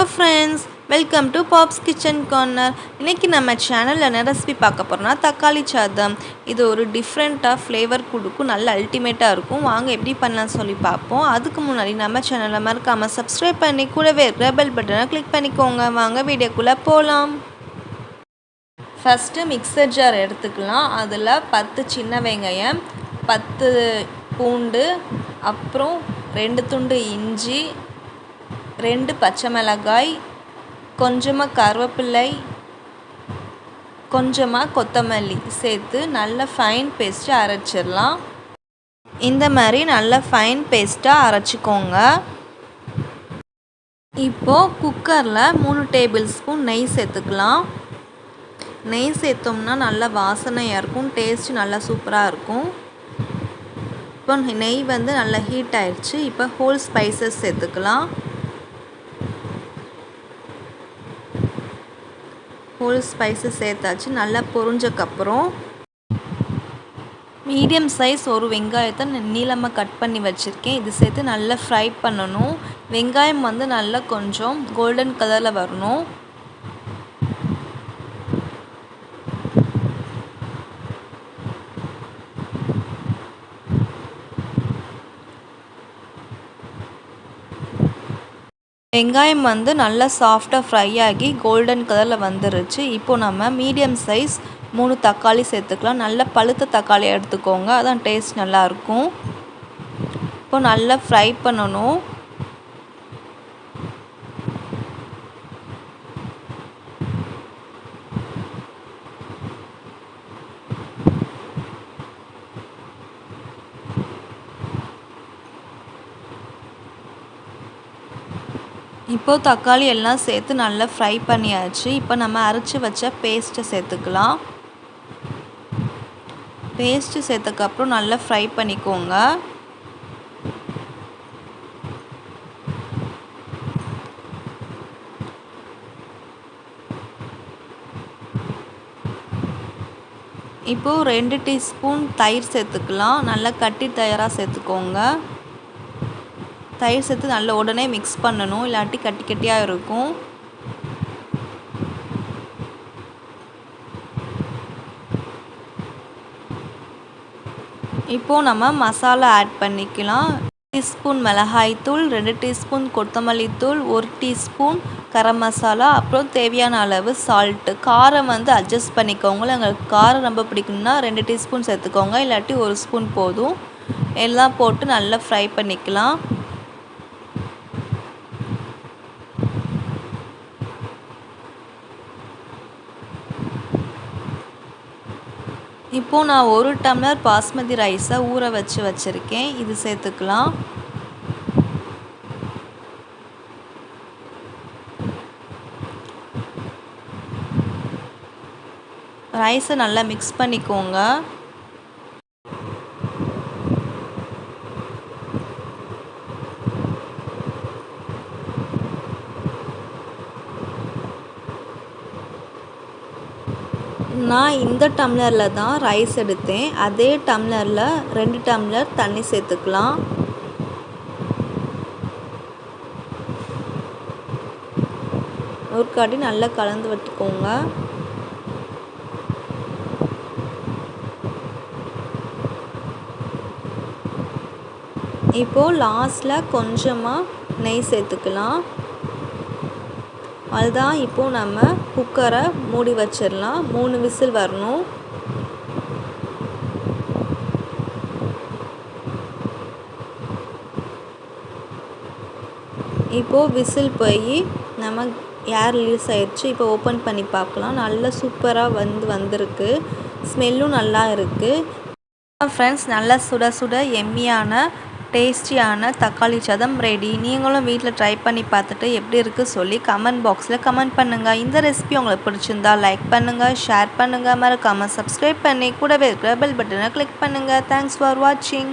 Hello friends welcome to pops kitchen corner இன்றைக்கி நம்ம சேனலில் என்ன ரெசிபி பார்க்க போகிறோம்னா தக்காளி சாதம். இது ஒரு டிஃப்ரெண்ட்டாக ஃப்ளேவர் கொடுக்கும். நல்ல அல்டிமேட்டாக இருக்கும். வாங்க எப்படி பண்ணலாம்னு சொல்லி பார்ப்போம். அதுக்கு முன்னாடி நம்ம சேனலை மறக்காமல் சப்ஸ்கிரைப் பண்ணி கூடவே இருக்கிற பெல் பட்டனை கிளிக் பண்ணிக்கோங்க. வாங்க வீடியோக்குள்ளே போகலாம் ஃபஸ்ட்டு மிக்சர் ஜார் எடுத்துக்கலாம். அதில் பத்து சின்ன வெங்காயம் பத்து பூண்டு அப்புறம் ரெண்டு துண்டு இஞ்சி ரெண்டு பச்சை மிளகாய் கொஞ்சமாக கருவேப்பிலை கொஞ்சமாக கொத்தமல்லி சேர்த்து நல்ல ஃபைன் பேஸ்ட்டு அரைச்சிடலாம். இந்த மாதிரி நல்ல ஃபைன் பேஸ்ட்டாக அரைச்சிக்கோங்க. இப்போது குக்கரில் மூணு டேபிள் ஸ்பூன் நெய் சேர்த்துக்கலாம். நெய் சேர்த்தோம்னா நல்லா வாசனையாக இருக்கும் டேஸ்ட்டு நல்லா சூப்பராக இருக்கும். இப்போ நெய் வந்து நல்லா ஹீட் ஆயிடுச்சு இப்போ ஹோல் ஸ்பைசஸ் சேர்த்துக்கலாம். ஹோல் ஸ்பைஸு சேர்த்தாச்சு. நல்லா பொறிஞ்சக்கப்புறம் மீடியம் சைஸ் ஒரு வெங்காயத்தை நீளமாக கட் பண்ணி வச்சுருக்கேன். இது சேர்த்து நல்லா ஃப்ரை பண்ணணும். வெங்காயம் வந்து நல்லா கொஞ்சம் கோல்டன் கலரில் வரணும். வெங்காயம் வந்து நல்லா சாஃப்டாக ஃப்ரை ஆகி கோல்டன் கலரில் வந்துருச்சு. இப்போ நம்ம மீடியம் சைஸ் மூணு தக்காளி சேர்த்துக்கலாம். நல்ல பழுத்த தக்காளி எடுத்துக்கோங்க. அதான் டேஸ்ட் நல்லாயிருக்கும் இப்போ நல்லா ஃப்ரை பண்ணணும். இப்போது தக்காளி எல்லாம் சேர்த்து நல்லா ஃப்ரை பண்ணியாச்சு. இப்போ நம்ம அரைச்சி வச்ச பேஸ்ட்டை சேர்த்துக்கலாம். பேஸ்ட்டு சேர்த்தக்கப்புறம் நல்லா ஃப்ரை பண்ணிக்கோங்க. இப்போது ரெண்டு டீஸ்பூன் தயிர் சேர்த்துக்கலாம். நல்லா கட்டி தயாராக சேர்த்துக்கோங்க. தயிர் சேர்த்து நல்லா உடனே மிக்ஸ் பண்ணணும் இல்லாட்டி கட்டி கட்டியாக இருக்கும். இப்போது நம்ம மசாலா ஆட் பண்ணிக்கலாம். டீஸ்பூன் மிளகாய்த்தூள் ரெண்டு டீஸ்பூன் கொத்தமல்லி தூள் ஒரு டீஸ்பூன் கரம் மசாலா அப்புறம் தேவையான அளவு சால்ட்டு காரம் வந்து அட்ஜஸ்ட் பண்ணிக்கோங்க. எங்களுக்கு காரம் ரொம்ப பிடிக்கும்னா ரெண்டு டீஸ்பூன் சேர்த்துக்கோங்க. இல்லாட்டி ஒரு ஸ்பூன் போதும். எல்லாம் போட்டு நல்லா ஃப்ரை பண்ணிக்கலாம். இப்போது நான் ஒரு டம்ளர் பாஸ்மதி ரைஸை ஊற வச்சு வச்சுருக்கேன். இது சேர்த்துக்கலாம். ரைஸை நல்லா மிக்ஸ் பண்ணிக்கோங்க. நான் இந்த டம்ளரில் தான் ரைஸ் எடுத்தேன். அதே டம்ளரில் ரெண்டு டம்ளர் தண்ணி சேர்த்துக்கலாம். ஒரு காட்டி நல்லா கலந்து விட்டுக்கோங்க. இப்போது லாஸ்ட்டில் கொஞ்சமாக நெய் சேர்த்துக்கலாம். அதுதான் இப்போது நம்ம குக்கரை மூடி வச்சிடலாம். மூணு விசில் வரணும். இப்போது விசில் போய் நம்ம ஏர் ரிலீஸ் ஆயிடுச்சு. இப்போ ஓப்பன் பண்ணி பார்க்கலாம். நல்லா சூப்பராக வந்து வந்திருக்கு. ஸ்மெல்லும் நல்லா இருக்குது ஃப்ரெண்ட்ஸ் நல்லா சுட சுட எம்மியான டேஸ்டியான தக்காளி சாதம் ரெடி நீங்களும் வீட்டில் ட்ரை பண்ணி பார்த்துட்டு எப்படி இருக்குது சொல்லி கமெண்ட் பாக்ஸில் கமெண்ட் பண்ணுங்கள் இந்த ரெசிபி உங்களுக்கு பிடிச்சிருந்தா லைக் பண்ணுங்கள் ஷேர் பண்ணுங்கள் மறக்காமல் சப்ஸ்கிரைப் பண்ணி கூடவே இருக்கிற பெல் பட்டனை கிளிக் பண்ணுங்கள் தேங்க்ஸ் ஃபார் வாட்சிங்